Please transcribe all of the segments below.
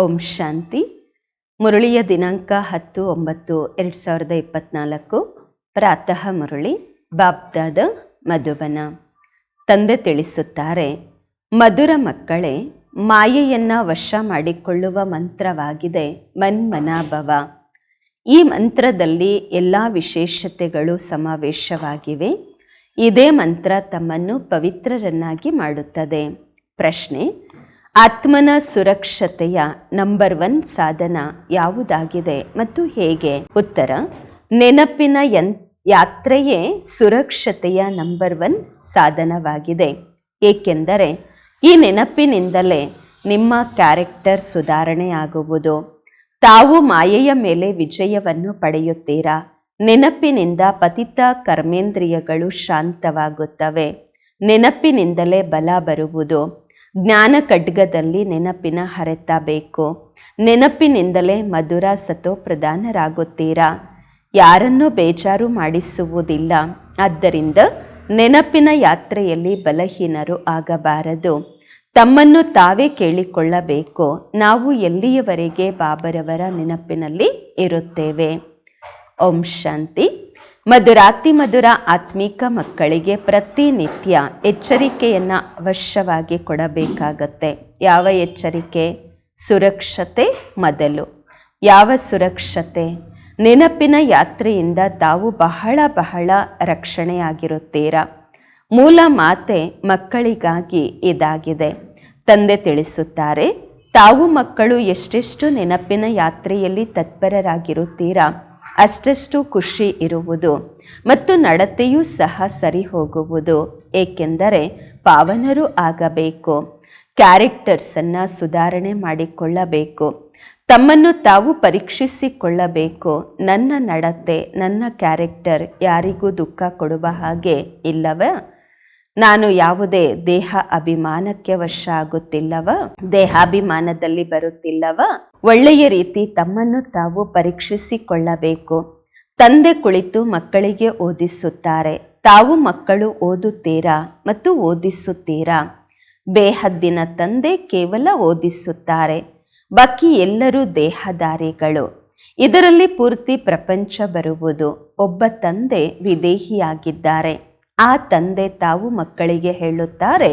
ಓಂ ಶಾಂತಿ. ಮುರಳಿಯ ದಿನಾಂಕ ಹತ್ತು ಒಂಬತ್ತು ಎರಡು ಸಾವಿರದ ಇಪ್ಪತ್ನಾಲ್ಕು. ಪ್ರಾತಃ ಮುರಳಿ, ಬಾಬ್ದಾದ ಮಧುಬನ. ತಂದೆ ತಿಳಿಸುತ್ತಾರೆ, ಮಧುರ ಮಕ್ಕಳೇ, ಮಾಯೆಯನ್ನು ವಶ ಮಾಡಿಕೊಳ್ಳುವ ಮಂತ್ರವಾಗಿದೆ ಮನ್ಮನಾಭವ. ಈ ಮಂತ್ರದಲ್ಲಿ ಎಲ್ಲ ವಿಶೇಷತೆಗಳು ಸಮಾವೇಶವಾಗಿವೆ. ಇದೇ ಮಂತ್ರ ತಮ್ಮನ್ನು ಪವಿತ್ರರನ್ನಾಗಿ ಮಾಡುತ್ತದೆ. ಪ್ರಶ್ನೆ ಆತ್ಮನ ಸುರಕ್ಷತೆಯ ನಂಬರ್ ಒನ್ ಸಾಧನ ಯಾವುದಾಗಿದೆ ಮತ್ತು ಹೇಗೆ? ಉತ್ತರ, ನೆನಪಿನ ಯನ್, ಯಾತ್ರೆಯೇ ಸುರಕ್ಷತೆಯ ನಂಬರ್ ಒನ್ ಸಾಧನವಾಗಿದೆ. ಏಕೆಂದರೆ ಈ ನೆನಪಿನಿಂದಲೇ ನಿಮ್ಮ ಕ್ಯಾರೆಕ್ಟರ್ ಸುಧಾರಣೆಯಾಗುವುದು. ತಾವು ಮಾಯೆಯ ಮೇಲೆ ವಿಜಯವನ್ನು ಪಡೆಯುತ್ತೀರಾ? ನೆನಪಿನಿಂದ ಪತಿತ ಕರ್ಮೇಂದ್ರಿಯಗಳು ಶಾಂತವಾಗುತ್ತವೆ. ನೆನಪಿನಿಂದಲೇ ಬಲ ಬರುವುದು. ಜ್ಞಾನ ಖಡ್ಗದಲ್ಲಿ ನೆನಪಿನ ಹರೆತ ಬೇಕು ನೆನಪಿನಿಂದಲೇ ಮಧುರ ಸತೋಪ್ರಧಾನರಾಗುತ್ತೀರಾ ಯಾರನ್ನೂ ಬೇಜಾರು ಮಾಡಿಸುವುದಿಲ್ಲ. ಆದ್ದರಿಂದ ನೆನಪಿನ ಯಾತ್ರೆಯಲ್ಲಿ ಬಲಹೀನರು ಆಗಬಾರದು. ತಮ್ಮನ್ನು ತಾವೇ ಕೇಳಿಕೊಳ್ಳಬೇಕು. ನಾವು ಎಲ್ಲಿಯವರೆಗೆ ಬಾಬರವರ ನೆನಪಿನಲ್ಲಿ ಇರುತ್ತೇವೆ? ಓಂ ಶಾಂತಿ. ಮಧುರಾತಿ ಮಧುರ ಆತ್ಮಿಕ ಮಕ್ಕಳಿಗೆ ಪ್ರತಿನಿತ್ಯ ಎಚ್ಚರಿಕೆಯನ್ನು ಅವಶ್ಯವಾಗಿ ಕೊಡಬೇಕಾಗತ್ತೆ. ಯಾವ ಎಚ್ಚರಿಕೆ? ಸುರಕ್ಷತೆ ಮೊದಲು. ಯಾವ ಸುರಕ್ಷತೆ? ನೆನಪಿನ ಯಾತ್ರೆಯಿಂದ ತಾವು ಬಹಳ ಬಹಳ ರಕ್ಷಣೆಯಾಗಿರುತ್ತೀರಾ? ಮೂಲ ಮಾತೆ ಮಕ್ಕಳಿಗಾಗಿ ಇದಾಗಿದೆ. ತಂದೆ ತಿಳಿಸುತ್ತಾರೆ, ತಾವು ಮಕ್ಕಳು ಎಷ್ಟೆಷ್ಟು ನೆನಪಿನ ಯಾತ್ರೆಯಲ್ಲಿ ತತ್ಪರರಾಗಿರುತ್ತೀರಾ? ಅಷ್ಟಷ್ಟು ಖುಷಿ ಇರುವುದು ಮತ್ತು ನಡತೆಯೂ ಸಹ ಸರಿ ಹೋಗುವುದು ಏಕೆಂದರೆ ಪಾವನರು ಆಗಬೇಕು, ಕ್ಯಾರೆಕ್ಟರ್ಸನ್ನು ಸುಧಾರಣೆ ಮಾಡಿಕೊಳ್ಳಬೇಕು, ತಮ್ಮನ್ನು ತಾವು ಪರೀಕ್ಷಿಸಿಕೊಳ್ಳಬೇಕು, ನನ್ನ ನಡತೆ, ನನ್ನ ಕ್ಯಾರೆಕ್ಟರ್ ಯಾರಿಗೂ ದುಃಖ ಕೊಡುವ ಹಾಗೆ ಇಲ್ಲವ? ನಾನು ಯಾವುದೇ ದೇಹ ಅಭಿಮಾನಕ್ಕೆ ವಶ ಆಗುತ್ತಿಲ್ಲವ ದೇಹಾಭಿಮಾನದಲ್ಲಿ ಬರುತ್ತಿಲ್ಲವ? ಒಳ್ಳೆಯ ರೀತಿ ತಮ್ಮನ್ನು ತಾವು ಪರೀಕ್ಷಿಸಿಕೊಳ್ಳಬೇಕು. ತಂದೆ ಕುಳಿತು ಮಕ್ಕಳಿಗೆ ಓದಿಸುತ್ತಾರೆ. ತಾವು ಮಕ್ಕಳು ಓದುತ್ತೀರಾ ಮತ್ತು ಓದಿಸುತ್ತೀರಾ? ಬೇಹದ್ದಿನ ತಂದೆ ಕೇವಲ ಓದಿಸುತ್ತಾರೆ. ಬಾಕಿ ಎಲ್ಲರೂ ದೇಹದಾರಿಗಳು ಇದರಲ್ಲಿ ಪೂರ್ತಿ ಪ್ರಪಂಚ ಬರುವುದು. ಒಬ್ಬ ತಂದೆ ವಿದೇಹಿಯಾಗಿದ್ದಾರೆ. ಆ ತಂದೆ ತಾವು ಮಕ್ಕಳಿಗೆ ಹೇಳುತ್ತಾರೆ,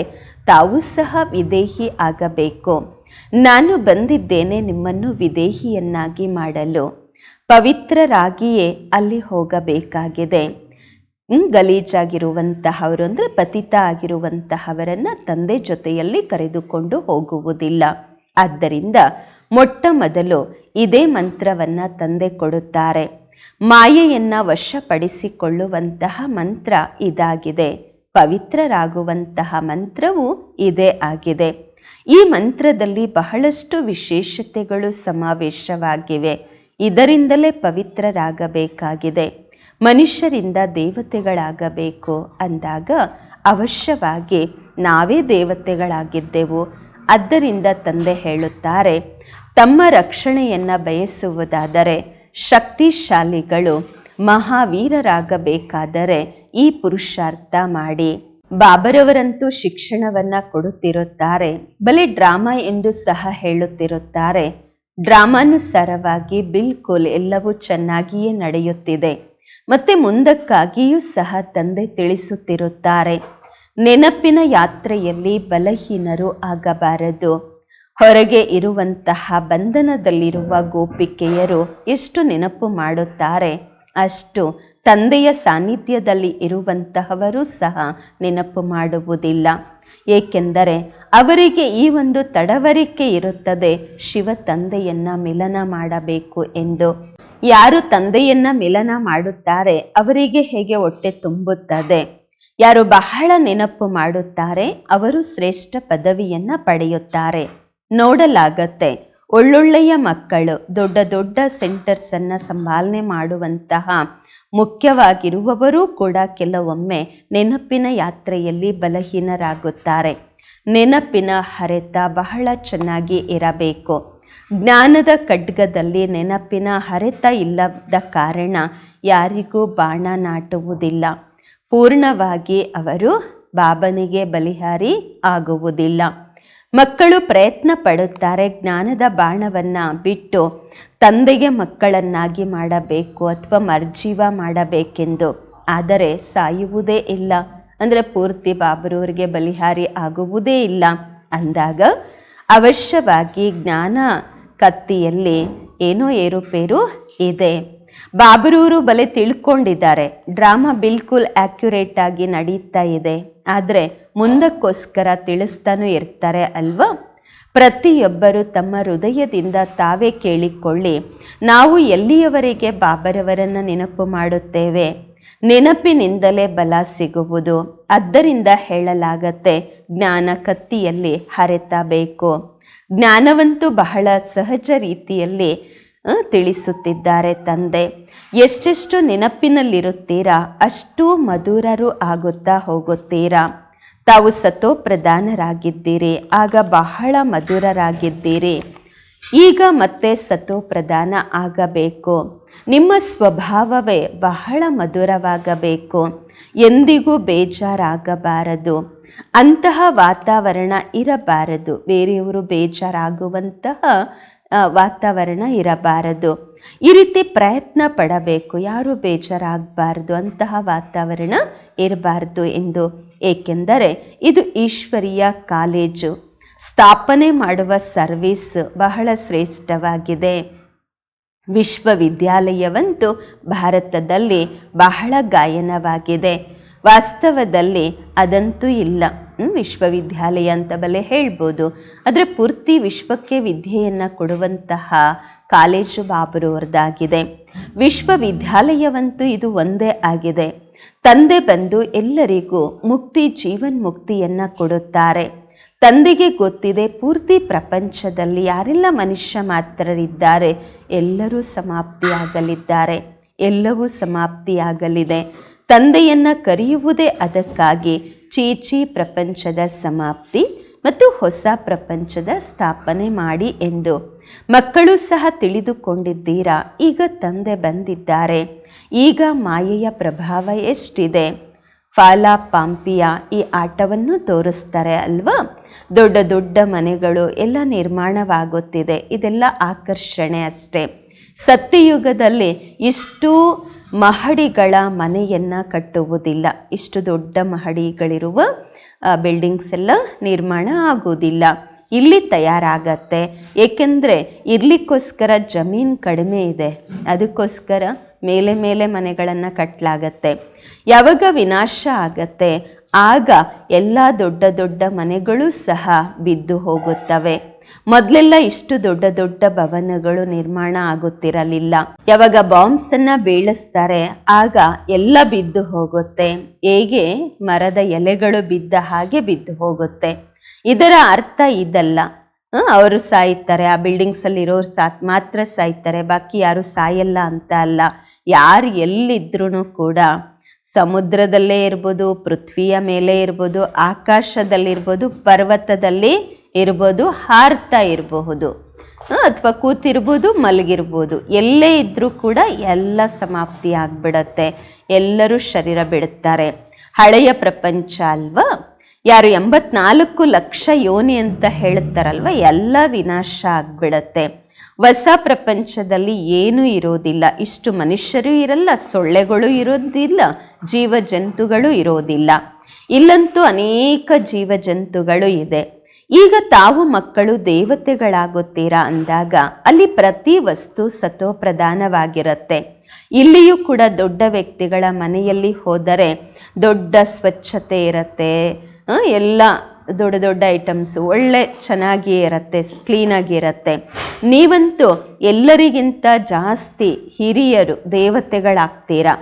ತಾವು ಸಹ ವಿದೇಹಿ ಆಗಬೇಕು. ನಾನು ಬಂದಿದ್ದೇನೆ ನಿಮ್ಮನ್ನು ವಿದೇಹಿಯನ್ನಾಗಿ ಮಾಡಲು. ಪವಿತ್ರರಾಗಿಯೇ ಅಲ್ಲಿ ಹೋಗಬೇಕಾಗಿದೆ. ಗಲೀಜಾಗಿರುವಂತಹವರು ಅಂದರೆ ಪತಿತ ಆಗಿರುವಂತಹವರನ್ನು ತಂದೆ ಜೊತೆಯಲ್ಲಿ ಕರೆದುಕೊಂಡು ಹೋಗುವುದಿಲ್ಲ. ಆದ್ದರಿಂದ ಮೊಟ್ಟ ಮೊದಲು ಇದೇ ಮಂತ್ರವನ್ನು ತಂದೆ ಕೊಡುತ್ತಾರೆ. ಮಾಯೆಯನ್ನ ವಶಪಡಿಸಿಕೊಳ್ಳುವಂತಹ ಮಂತ್ರ ಇದಾಗಿದೆ. ಪವಿತ್ರರಾಗುವಂತಹ ಮಂತ್ರವು ಇದೇ ಆಗಿದೆ. ಈ ಮಂತ್ರದಲ್ಲಿ ಬಹಳಷ್ಟು ವಿಶೇಷತೆಗಳು ಸಮಾವೇಶವಾಗಿವೆ. ಇದರಿಂದಲೇ ಪವಿತ್ರರಾಗಬೇಕಾಗಿದೆ. ಮನುಷ್ಯರಿಂದ ದೇವತೆಗಳಾಗಬೇಕು ಅಂದಾಗ ಅವಶ್ಯವಾಗಿ ನಾವೇ ದೇವತೆಗಳಾಗಿದ್ದೆವು. ಆದ್ದರಿಂದ ತಂದೆ ಹೇಳುತ್ತಾರೆ, ತಮ್ಮ ರಕ್ಷಣೆಯನ್ನು ಬಯಸುವುದಾದರೆ ಶಕ್ತಿಶಾಲಿಗಳು ಮಹಾವೀರರಾಗಬೇಕಾದರೆ ಈ ಪುರುಷಾರ್ಥ ಮಾಡಿ. ಬಾಬರವರಂತೂ ಶಿಕ್ಷಣವನ್ನ ಕೊಡುತ್ತಿರುತ್ತಾರೆ. ಬಲಿ ಡ್ರಾಮಾ ಎಂದು ಸಹ ಹೇಳುತ್ತಿರುತ್ತಾರೆ. ಡ್ರಾಮಾನುಸಾರವಾಗಿ ಬಿಲ್ಕುಲ್ ಎಲ್ಲವೂ ಚೆನ್ನಾಗಿಯೇ ನಡೆಯುತ್ತಿದೆ. ಮತ್ತೆ ಮುಂದಕ್ಕಾಗಿಯೂ ಸಹ ತಂದೆ ತಿಳಿಸುತ್ತಿರುತ್ತಾರೆ. ನೆನಪಿನ ಯಾತ್ರೆಯಲ್ಲಿ ಬಲಹೀನರು ಆಗಬಾರದು. ಹೊರಗೆ ಇರುವಂತಹ ಬಂಧನದಲ್ಲಿರುವ ಗೋಪಿಕೆಯರು ಎಷ್ಟು ನೆನಪು ಮಾಡುತ್ತಾರೆ, ಅಷ್ಟು ತಂದೆಯ ಸಾನ್ನಿಧ್ಯದಲ್ಲಿ ಇರುವಂತಹವರು ಸಹ ನೆನಪು ಮಾಡುವುದಿಲ್ಲ. ಏಕೆಂದರೆ ಅವರಿಗೆ ಈ ಒಂದು ತಡವರಿಕೆ ಇರುತ್ತದೆ, ಶಿವ ತಂದೆಯನ್ನ ಮಿಲನ ಮಾಡಬೇಕು ಎಂದು. ಯಾರು ತಂದೆಯನ್ನ ಮಿಲನ ಮಾಡುತ್ತಾರೆ, ಅವರಿಗೆ ಹೇಗೆ ಹೊಟ್ಟೆ ತುಂಬುತ್ತದೆ? ಯಾರು ಬಹಳ ನೆನಪು ಮಾಡುತ್ತಾರೆ, ಅವರು ಶ್ರೇಷ್ಠ ಪದವಿಯನ್ನ ಪಡೆಯುತ್ತಾರೆ. ನೋಡಲಾಗತ್ತೆ. ಒಳ್ಳೊಳ್ಳೆಯ ಮಕ್ಕಳು, ದೊಡ್ಡ ದೊಡ್ಡ ಸೆಂಟರ್ಸ್ ಅನ್ನ ಸಂಭಾಲನೆ ಮಾಡುವಂತಹ ಮುಖ್ಯವಾಗಿರುವವರೂ ಕೂಡ ಕೆಲವೊಮ್ಮೆ ನೆನಪಿನ ಯಾತ್ರೆಯಲ್ಲಿ ಬಲಹೀನರಾಗುತ್ತಾರೆ. ನೆನಪಿನ ಹರೆತ ಬಹಳ ಚೆನ್ನಾಗಿ ಇರಬೇಕು. ಜ್ಞಾನದ ಖಡ್ಗದಲ್ಲಿ ನೆನಪಿನ ಹರೆತ ಇಲ್ಲದ ಕಾರಣ ಯಾರಿಗೂ ಬಾಣ ನಾಟುವುದಿಲ್ಲ. ಪೂರ್ಣವಾಗಿ ಅವರು ಬಾಬನಿಗೆ ಬಲಿಹಾರಿ ಆಗುವುದಿಲ್ಲ. ಮಕ್ಕಳು ಪ್ರಯತ್ನ ಪಡುತ್ತಾರೆ ಜ್ಞಾನದ ಬಾಣವನ್ನು ಬಿಟ್ಟು ತಂದೆಗೆ ಮಕ್ಕಳನ್ನಾಗಿ ಮಾಡಬೇಕು ಅಥವಾ ಮರ್ಜೀವ ಮಾಡಬೇಕೆಂದು. ಆದರೆ ಸಾಯುವುದೇ ಇಲ್ಲ. ಅಂದರೆ ಪೂರ್ತಿ ಬಾಬರವರಿಗೆ ಬಲಿಹಾರಿ ಆಗುವುದೇ ಇಲ್ಲ. ಅಂದಾಗ ಅವಶ್ಯವಾಗಿ ಜ್ಞಾನ ಕತ್ತಿಯಲ್ಲಿ ಏನೋ ಏರುಪೇರು ಇದೆ. ಬಾಬರೂರು ಬಲೆ ತಿಳ್ಕೊಂಡಿದ್ದಾರೆ. ಡ್ರಾಮಾ ಬಿಲ್ಕುಲ್ ಆಕ್ಯುರೇಟ್ ಆಗಿ ನಡೀತಾ ಇದೆ. ಆದರೆ ಮುಂದಕ್ಕೋಸ್ಕರ ತಿಳಿಸ್ತಾನೂ ಇರ್ತಾರೆ ಅಲ್ವಾ? ಪ್ರತಿಯೊಬ್ಬರು ತಮ್ಮ ಹೃದಯದಿಂದ ತಾವೇ ಕೇಳಿಕೊಳ್ಳಿ, ನಾವು ಎಲ್ಲಿಯವರೆಗೆ ಬಾಬರವರನ್ನು ನೆನಪು ಮಾಡುತ್ತೇವೆ? ನೆನಪಿನಿಂದಲೇ ಬಲ ಸಿಗುವುದು ಅದರಿಂದ ಹೇಳಲಾಗತ್ತೆ ಜ್ಞಾನ ಕತ್ತಿಯಲ್ಲಿ ಹರೆತಬೇಕು. ಜ್ಞಾನವಂತೂ ಬಹಳ ಸಹಜ ರೀತಿಯಲ್ಲಿ ತಿಳಿಸುತ್ತಿದ್ದಾರೆ ತಂದೆ. ಎಷ್ಟೆಷ್ಟು ನೆನಪಿನಲ್ಲಿರುತ್ತೀರಾ? ಅಷ್ಟು ಮಧುರರು ಆಗುತ್ತಾ ಹೋಗುತ್ತೀರಾ? ತಾವು ಸತೋ ಪ್ರಧಾನರಾಗಿದ್ದೀರಿ, ಆಗ ಬಹಳ ಮಧುರರಾಗಿದ್ದೀರಿ. ಈಗ ಮತ್ತೆ ಸತೋ ಪ್ರಧಾನ ಆಗಬೇಕು. ನಿಮ್ಮ ಸ್ವಭಾವವೇ ಬಹಳ ಮಧುರವಾಗಬೇಕು. ಎಂದಿಗೂ ಬೇಜಾರಾಗಬಾರದು. ಅಂತಹ ವಾತಾವರಣ ಇರಬಾರದು. ಬೇರೆಯವರು ಬೇಜಾರಾಗುವಂತಹ ವಾತಾವರಣ ಇರಬಾರದು. ಈ ರೀತಿ ಪ್ರಯತ್ನ ಪಡಬೇಕು. ಯಾರು ಬೇಜಾರಾಗಬಾರ್ದು, ಅಂತಹ ವಾತಾವರಣ ಇರಬಾರ್ದು ಎಂದು. ಏಕೆಂದರೆ ಇದು ಈಶ್ವರೀಯ ಕಾಲೇಜು. ಸ್ಥಾಪನೆ ಮಾಡುವ ಸರ್ವಿಸ್ ಬಹಳ ಶ್ರೇಷ್ಠವಾಗಿದೆ. ವಿಶ್ವವಿದ್ಯಾಲಯವಂತೂ ಭಾರತದಲ್ಲಿ ಬಹಳ ಗಾಯನವಾಗಿದೆ. ವಾಸ್ತವದಲ್ಲಿ ಅದಂತೂ ಇಲ್ಲ. ವಿಶ್ವವಿದ್ಯಾಲಯ ಅಂತ ಬಲೆ ಹೇಳ್ಬೋದು. ಆದರೆ ಪೂರ್ತಿ ವಿಶ್ವಕ್ಕೆ ವಿದ್ಯೆಯನ್ನು ಕೊಡುವಂತಹ ಕಾಲೇಜು ಬಾಬುರವರದಾಗಿದೆ ವಿಶ್ವವಿದ್ಯಾಲಯವಂತೂ ಇದು ಒಂದೇ ಆಗಿದೆ. ತಂದೆ ಬಂದು ಎಲ್ಲರಿಗೂ ಮುಕ್ತಿ ಜೀವನ್ ಮುಕ್ತಿಯನ್ನು ಕೊಡುತ್ತಾರೆ. ತಂದೆಗೆ ಗೊತ್ತಿದೆ ಪೂರ್ತಿ ಪ್ರಪಂಚದಲ್ಲಿ ಯಾರೆಲ್ಲ ಮನುಷ್ಯ ಮಾತ್ರರಿದ್ದಾರೆ, ಎಲ್ಲರೂ ಸಮಾಪ್ತಿಯಾಗಲಿದ್ದಾರೆ. ಎಲ್ಲವೂ ಸಮಾಪ್ತಿಯಾಗಲಿದೆ. ತಂದೆಯನ್ನ ಕರೆಯುವುದೇ ಅದಕ್ಕಾಗಿ ಚೀಚಿ ಪ್ರಪಂಚದ ಸಮಾಪ್ತಿ ಮತ್ತು ಹೊಸ ಪ್ರಪಂಚದ ಸ್ಥಾಪನೆ ಮಾಡಿ ಎಂದು ಮಕ್ಕಳು ಸಹ ತಿಳಿದುಕೊಂಡಿದ್ದೀರಾ? ಈಗ ತಂದೆ ಬಂದಿದ್ದಾರೆ. ಈಗ ಮಾಯೆಯ ಪ್ರಭಾವ ಎಷ್ಟಿದೆ? ಫಾಲಾ ಪಾಂಪಿಯ ಈ ಆಟವನ್ನು ತೋರಿಸ್ತಾರೆ ಅಲ್ವಾ? ದೊಡ್ಡ ದೊಡ್ಡ ಮನೆಗಳು ಎಲ್ಲ ನಿರ್ಮಾಣವಾಗುತ್ತಿದೆ. ಇದೆಲ್ಲ ಆಕರ್ಷಣೆ ಅಷ್ಟೇ. ಸತ್ಯಯುಗದಲ್ಲಿ ಇಷ್ಟು ಮಹಡಿಗಳ ಮನೆಯನ್ನು ಕಟ್ಟುವುದಿಲ್ಲ. ಇಷ್ಟು ದೊಡ್ಡ ಮಹಡಿಗಳಿರುವ ಬಿಲ್ಡಿಂಗ್ಸ್ ಎಲ್ಲ ನಿರ್ಮಾಣ ಆಗುವುದಿಲ್ಲ. ಇಲ್ಲಿ ತಯಾರಾಗತ್ತೆ. ಏಕೆಂದರೆ ಇರಲಿಕ್ಕೋಸ್ಕರ ಜಮೀನು ಕಡಿಮೆ ಇದೆ. ಅದಕ್ಕೋಸ್ಕರ ಮೇಲೆ ಮೇಲೆ ಮನೆಗಳನ್ನು ಕಟ್ಟಲಾಗತ್ತೆ ಯಾವಾಗ ವಿನಾಶ ಆಗತ್ತೆ, ಆಗ ಎಲ್ಲ ದೊಡ್ಡ ದೊಡ್ಡ ಮನೆಗಳು ಸಹ ಬಿದ್ದು ಹೋಗುತ್ತವೆ. ಮೊದಲೆಲ್ಲ ಇಷ್ಟು ದೊಡ್ಡ ದೊಡ್ಡ ಭವನಗಳು ನಿರ್ಮಾಣ ಆಗುತ್ತಿರಲಿಲ್ಲ. ಯಾವಾಗ ಬಾಂಬ್ಸ್ ಅನ್ನ ಬೀಳಿಸ್ತಾರೆ, ಆಗ ಎಲ್ಲ ಬಿದ್ದು ಹೋಗುತ್ತೆ. ಹೇಗೆ? ಮರದ ಎಲೆಗಳು ಬಿದ್ದ ಹಾಗೆ ಬಿದ್ದು ಹೋಗುತ್ತೆ. ಇದರ ಅರ್ಥ ಇದಲ್ಲ. ಅವರು ಸಾಯ್ತಾರೆ, ಆ ಬಿಲ್ಡಿಂಗ್ಸ್ ಅಲ್ಲಿ ಇರೋರು ಸಾ, ಮಾತ್ರ ಸಾಯ್ತಾರೆ, ಬಾಕಿ ಯಾರು ಸಾಯಲ್ಲ ಅಂತ ಅಲ್ಲ. ಯಾರು ಎಲ್ಲಿದ್ರೂ ಕೂಡ ಸಮುದ್ರದಲ್ಲೇ ಇರ್ಬೋದು, ಪೃಥ್ವಿಯ ಮೇಲೆ ಇರ್ಬೋದು, ಆಕಾಶದಲ್ಲಿರ್ಬೋದು, ಪರ್ವತದಲ್ಲಿ ಇರ್ಬೋದು, ಹಾರ್ತಾ ಇರಬಹುದು ಅಥವಾ ಕೂತಿರ್ಬೋದು, ಮಲಗಿರ್ಬೋದು. ಎಲ್ಲೇ ಇದ್ದರೂ ಕೂಡ ಎಲ್ಲ ಸಮಾಪ್ತಿ ಆಗಿಬಿಡತ್ತೆ. ಎಲ್ಲರೂ ಶರೀರ ಬಿಡುತ್ತಾರೆ. ಹಳೆಯ ಪ್ರಪಂಚ ಅಲ್ವಾ? ಯಾರು ಎಂಬತ್ನಾಲ್ಕು ಲಕ್ಷ ಯೋನಿ ಅಂತ ಹೇಳ್ತಾರಲ್ವ? ಎಲ್ಲ ವಿನಾಶ ಆಗ್ಬಿಡತ್ತೆ. ಹೊಸ ಪ್ರಪಂಚದಲ್ಲಿ ಏನೂ ಇರೋದಿಲ್ಲ. ಇಷ್ಟು ಮನುಷ್ಯರು ಇರಲ್ಲ, ಸೊಳ್ಳೆಗಳು ಇರೋದಿಲ್ಲ ಜೀವ ಜಂತುಗಳು ಇರೋದಿಲ್ಲ. ಇಲ್ಲಂತೂ ಅನೇಕ ಜೀವ ಜಂತುಗಳು ಇದೆ. ಈಗ ತಾವು ಮಕ್ಕಳು ದೇವತೆಗಳಾಗುತ್ತೀರಾ ಅಂದಾಗ ಅಲ್ಲಿ ಪ್ರತಿ ವಸ್ತು ಸತೋ ಪ್ರಧಾನವಾಗಿರುತ್ತೆ ಇಲ್ಲಿಯೂ ಕೂಡ ದೊಡ್ಡ ವ್ಯಕ್ತಿಗಳ ಮನೆಯಲ್ಲಿ ಹೋದರೆ ದೊಡ್ಡ ಸ್ವಚ್ಛತೆ ಇರುತ್ತೆ ಎಲ್ಲ ದೊಡ್ಡ ದೊಡ್ಡ ಐಟಮ್ಸ್ ಒಳ್ಳೆ ಚೆನ್ನಾಗಿ ಇರುತ್ತೆ ಕ್ಲೀನಾಗಿ ಇರುತ್ತೆ. ನೀವಂತೂ ಎಲ್ಲರಿಗಿಂತ ಜಾಸ್ತಿ ಹಿರಿಯರು ದೇವತೆಗಳಾಗ್ತೀರಾ?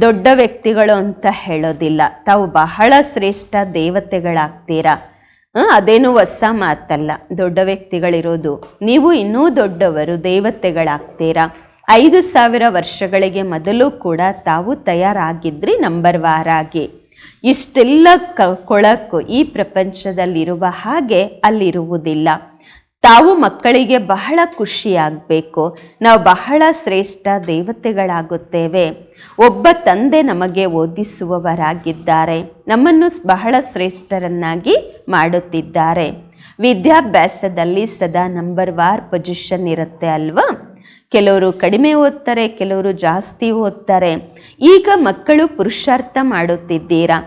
ದೊಡ್ಡ ವ್ಯಕ್ತಿಗಳು ಅಂತ ಹೇಳೋದಿಲ್ಲ. ತಾವು ಬಹಳ ಶ್ರೇಷ್ಠ ದೇವತೆಗಳಾಗ್ತೀರಾ? ಅದೇನು ಹೊಸ ಮಾತಲ್ಲ. ದೊಡ್ಡ ವ್ಯಕ್ತಿಗಳಿರೋದು. ನೀವು ಇನ್ನೂ ದೊಡ್ಡವರು, ದೇವತೆಗಳಾಗ್ತೀರಾ? ಐದು ಸಾವಿರ ವರ್ಷಗಳಿಗೆ ಮೊದಲು ಕೂಡ ತಾವು ತಯಾರಾಗಿದ್ರಿ ನಂಬರ್ ವಾರಾಗಿ ಇಷ್ಟೆಲ್ಲ ಕ, ಕೊಳಕು ಈ ಪ್ರಪಂಚದಲ್ಲಿರುವ ಹಾಗೆ ಅಲ್ಲಿರುವುದಿಲ್ಲ. ತಾವು ಮಕ್ಕಳಿಗೆ ಬಹಳ ಖುಷಿಯಾಗಬೇಕು. ನಾವು ಬಹಳ ಶ್ರೇಷ್ಠ ದೇವತೆಗಳಾಗುತ್ತೇವೆ. ಒಬ್ಬ ತಂದೆ ನಮಗೆ ಓದಿಸುವವರಾಗಿದ್ದಾರೆ. ನಮ್ಮನ್ನು ಬಹಳ ಶ್ರೇಷ್ಠರನ್ನಾಗಿ ಮಾಡುತ್ತಿದ್ದಾರೆ. ವಿದ್ಯಾಭ್ಯಾಸದಲ್ಲಿ ಸದಾ ನಂಬರ್ ವಾರ್ ಪೊಸಿಷನ್ ಇರುತ್ತೆ ಅಲ್ವಾ? ಕೆಲವರು ಕಡಿಮೆ ಓದ್ತಾರೆ, ಕೆಲವರು ಜಾಸ್ತಿ ಓದ್ತಾರೆ. ಈಗ ಮಕ್ಕಳು ಪುರುಷಾರ್ಥ ಮಾಡುತ್ತಿದ್ದೀರಾ?